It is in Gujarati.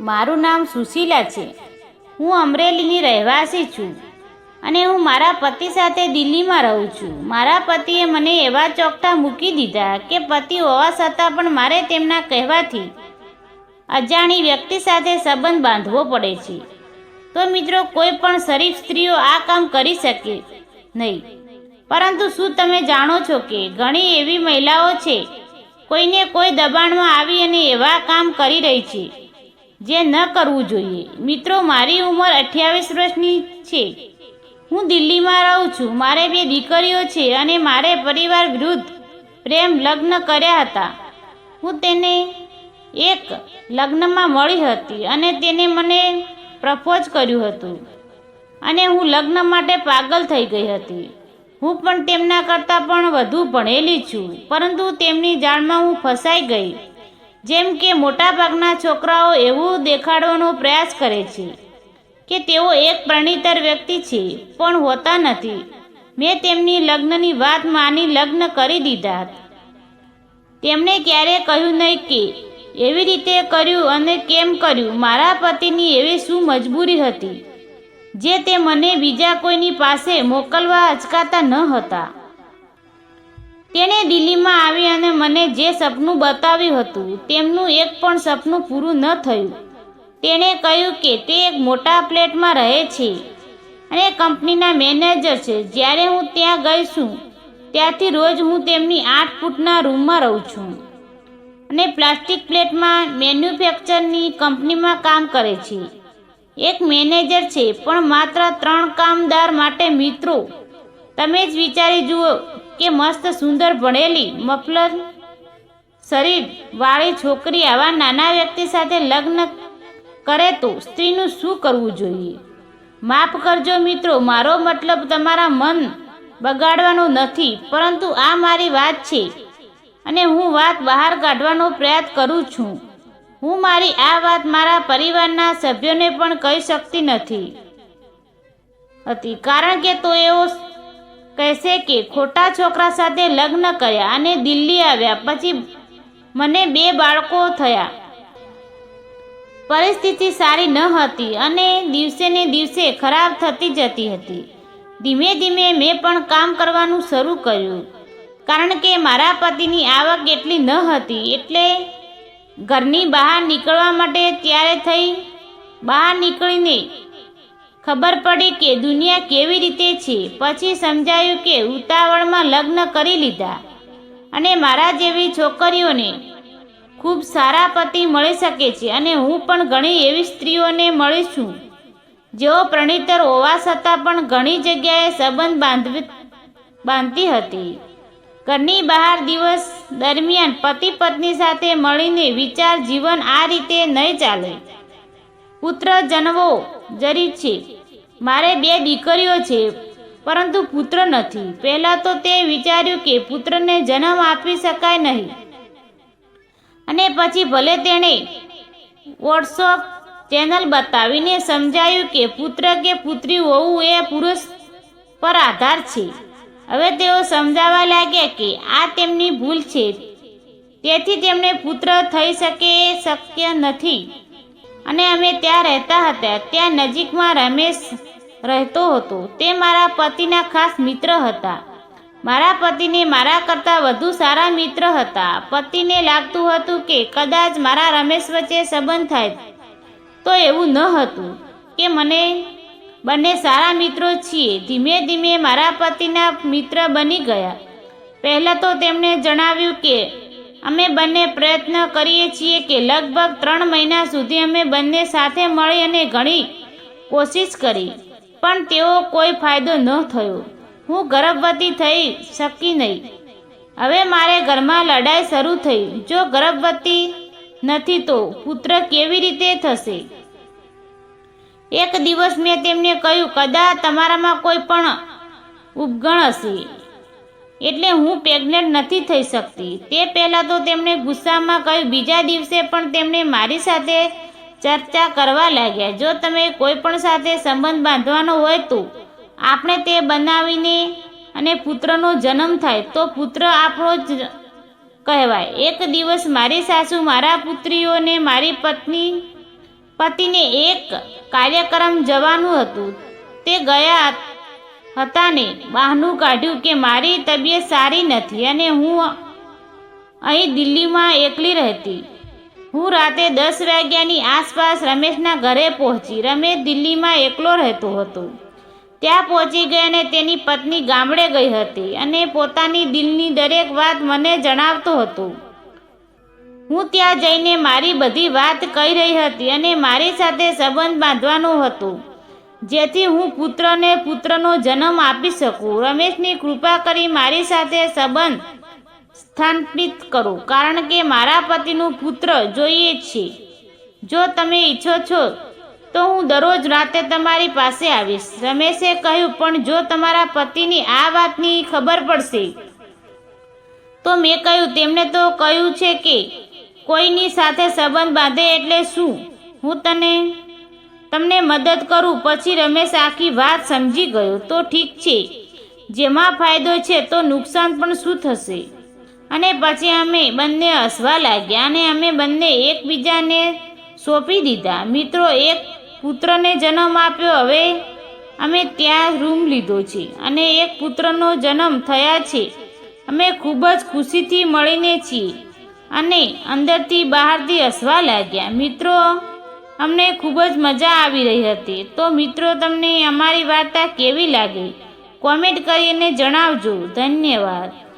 મારું નામ સુશીલા છે. હું અમરેલીની રહેવાસી છું અને હું મારા પતિ સાથે દિલ્હીમાં રહું છું. મારા પતિએ મને એવા ચોકઠા મૂકી દીધા કે પતિ હોવા છતાં પણ મારે તેમના કહેવાથી અજાણી વ્યક્તિ સાથે સંબંધ બાંધવો પડે છે. તો મિત્રો, કોઈ પણ શરીફ સ્ત્રીઓ આ કામ કરી શકે નહીં. પરંતુ શું તમે જાણો છો કે ઘણી એવી મહિલાઓ છે, કોઈને કોઈ દબાણમાં આવી અને એવા કામ કરી રહી છે? જે ન કરવું જોઈએ. મિત્રો, મારી ઉંમર અઠ્યાવીસ વર્ષની છે. હું દિલ્હીમાં રહું છું. મારે બે દીકરીઓ છે અને મારે પરિવાર વિરુદ્ધ પ્રેમ લગ્ન કર્યા હતા. હું તેને એક લગ્નમાં મળી હતી અને તેને મને પ્રપોઝ કર્યું હતું. અને હું લગ્ન માટે પાગલ થઈ ગઈ હતી. હું પણ તેમના કરતાં પણ વધુ ભણેલી છું. પરંતુ તેમની જાળમાં હું ફસાઈ ગઈ. જેમ કે મોટાભાગના છોકરાઓ એવું દેખાડવાનો પ્રયાસ કરે છે કે તેઓ એક પ્રણીતર વ્યક્તિ છે, પણ હોતા નથી. મેં તેમની લગ્નની વાત માની લગ્ન કરી દીધા. તેમણે ક્યારેય કહ્યું નહીં કે એવી રીતે કર્યું અને કેમ કર્યું, મારા પતિની એવી શું મજબૂરી હતી, જે તે મને બીજા કોઈની પાસે મોકલવા અચકાતા ન હતા. તેણે દિલ્હીમાં આવી અને મને જે સપનું બતાવ્યું હતું, તેમનું એક પણ સપનું પૂરું ન થયું. તેણે કહ્યું કે તે એક મોટા ફ્લેટમાં રહે છે અને કંપનીના મેનેજર છે. જ્યારે હું ત્યાં ગઈ છું ત્યારથી રોજ હું તેમની આઠ ફૂટના રૂમમાં રહું છું અને પ્લાસ્ટિક પ્લેટમાં મેન્યુફેક્ચરની કંપનીમાં કામ કરે છે. એક મેનેજર છે, પણ માત્ર ત્રણ કામદાર માટે મિત્રો તમે જ વિચારી જુઓ કે મસ્ત સુંદર ભણેલી, મફલર શરીર વાળી છોકરી આવા નાના વ્યક્તિ સાથે લગ્ન કરે તો સ્ત્રીનું શું કરવું જોઈએ? માફ કરજો મિત્રો, મારો મતલબ તમારા મન બગાડવાનો નથી, પરંતુ આ મારી વાત છે અને હું વાત બહાર કાઢવાનો પ્રયાસ કરું છું. હું મારી આ વાત મારા પરિવારના સભ્યોને પણ કહી શકતી નથી. હતી. કારણ કે તો એવો કહેશે કે ખોટા છોકરા સાથે લગ્ન કર્યા અને દિલ્હી આવ્યા પછી મને બે બાળકો થયા. પરિસ્થિતિ સારી ન હતી અને દિવસે ને દિવસે ખરાબ થતી જતી હતી. ધીમે ધીમે મેં પણ કામ કરવાનું શરૂ કર્યું. કારણ કે મારા પતિની આવક એટલી ન હતી એટલે ઘરની બહાર નીકળવા માટે ત્યારે થઈ બહાર નીકળીને ખબર પડી કે દુનિયા કેવી રીતે છે. પછી સમજાયું કે ઉતાવળમાં લગ્ન કરી લીધા. અને મારા જેવી છોકરીઓને ખૂબ સારા પતિ મળી શકે છે અને હું પણ ઘણી એવી સ્ત્રીઓને મળી છું જેઓ પ્રણીતર હોવા છતાં પણ ઘણી જગ્યાએ સંબંધ બાંધવી, બાંધતી હતી. ઘરની બહાર દિવસ દરમિયાન પતિ પત્ની સાથે મળીને વિચાર જીવન આ રીતે નહીં ચાલે. પુત્ર જન્મવો જરી છે. મારે બે દીકરીઓ છે, પરંતુ પુત્ર નથી. પહેલાં તો તે વિચાર્યું કે પુત્રને જન્મ આપી શકાય નહીં. અને પછી ભલે તેણે વોટ્સઅપ ચેનલ બતાવીને સમજાયું કે પુત્ર કે પુત્રી હોવું એ પુરુષ પર આધાર છે. હવે તેઓ સમજાવવા લાગ્યા કે આ તેમની ભૂલ છે. તેથી તેમને પુત્ર થઈ શકે એ શક્ય નથી. અને અમે ત્યાં રહેતા હતા. ત્યાં નજીકમાં રમેશ રહેતો હતો. તે મારા પતિના ખાસ મિત્ર હતા. મારા પતિને મારા કરતાં વધુ સારા મિત્ર હતા. પતિને લાગતું હતું કે કદાચ મારા રમેશ વચ્ચે સંબંધ થાય તો એવું ન હતું કે મને બંને સારા મિત્રો છીએ. ધીમે ધીમે મારા પતિના મિત્ર બની ગયા. પહેલાં તો તેમણે જણાવ્યું કે અમે બંને પ્રયત્ન કરીએ છીએ કે લગભગ ત્રણ મહિના સુધી અમે બંને સાથે મળી અને ઘણી કોશિશ કરી. પણ તેઓ કોઈ ફાયદો ન થયો. હું ગર્ભવતી થઈ શકી નહીં. હવે મારે ઘરમાં લડાઈ શરૂ થઈ. જો ગર્ભવતી નથી તો પુત્ર કેવી રીતે થશે? એક દિવસ મેં તેમને કહ્યું કદાચ તમારામાં કોઈ પણ ઉપગણ હશે? એટલે હું પ્રેગ્નેન્ટ નથી થઈ શકતી. તે પહેલાં તો તેમણે ગુસ્સામાં કહ્યું, બીજા દિવસે પણ તેમણે મારી સાથે ચર્ચા કરવા લાગ્યા. જો તમે કોઈ પણ સાથે સંબંધ બાંધવાનો હોય તો આપણે તે બનાવીને અને પુત્રનો જન્મ થાય, તો પુત્ર આપણો જ કહેવાય. એક દિવસ મારી સાસુ મારા પુત્રીઓને, મારી પત્ની, પતિને એક કાર્યક્રમ જવાનું હતું. તે ગયા હતા ને બહાનું કાઢ્યું કે મારી તબિયત સારી નથી અને હું અહીં દિલ્હીમાં એકલી રહેતી. હું રાતે દસ વાગ્યાની આસપાસ રમેશના ઘરે પહોંચી. રમેશ દિલ્હીમાં એકલો રહેતો હતો. ત્યાં પહોંચી ગઈ અને તેની પત્ની ગામડે ગઈ હતી અને પોતાની દિલની દરેક વાત મને જણાવતો હતો. હું ત્યાં જઈને મારી બધી વાત કહી રહી હતી અને મારી સાથે સંબંધ બાંધવાનો હતો. જેથી હું પુત્રને પુત્રનો જન્મ આપી શકું. રમેશની કૃપા કરી મારી સાથે સંબંધ સ્થાપિત કરો, કારણ કે મારા પતિનું પુત્ર જોઈએ છે. જો તમે ઈચ્છો છો તો હું દરરોજ રાતે તમારી પાસે આવીશ. રમેશે કહ્યું, પણ જો તમારા પતિની આ વાતની ખબર પડશે, તો મેં કહ્યું તેમણે તો કહ્યું છે કે કોઈની સાથે સંબંધ બાંધે એટલે શું? હું તને તમને મદદ કરું, પછી રમેશ આખી વાત સમજી ગયો. તો ઠીક છે. જેમાં ફાયદો છે તો નુકસાન પણ શું થશે? અને પછી અમે બંને હસવા લાગ્યા અને અમે બંને એકબીજાને સોંપી દીધા. મિત્રો, એક પુત્રને જન્મ આપ્યો. હવે અમે ત્યાં રૂમ લીધો છે અને એક પુત્રનો જન્મ થયા છે. અમે ખૂબ જ ખુશીથી મળીને છીએ અને અંદરથી બહારથી હસવા લાગ્યા. મિત્રો અમને ખૂબ જ મજા આવી રહી હતી. તો મિત્રો, તમને અમારી વાર્તા કેવી લાગી? કોમેન્ટ કરીને જણાવજો. ધન્યવાદ.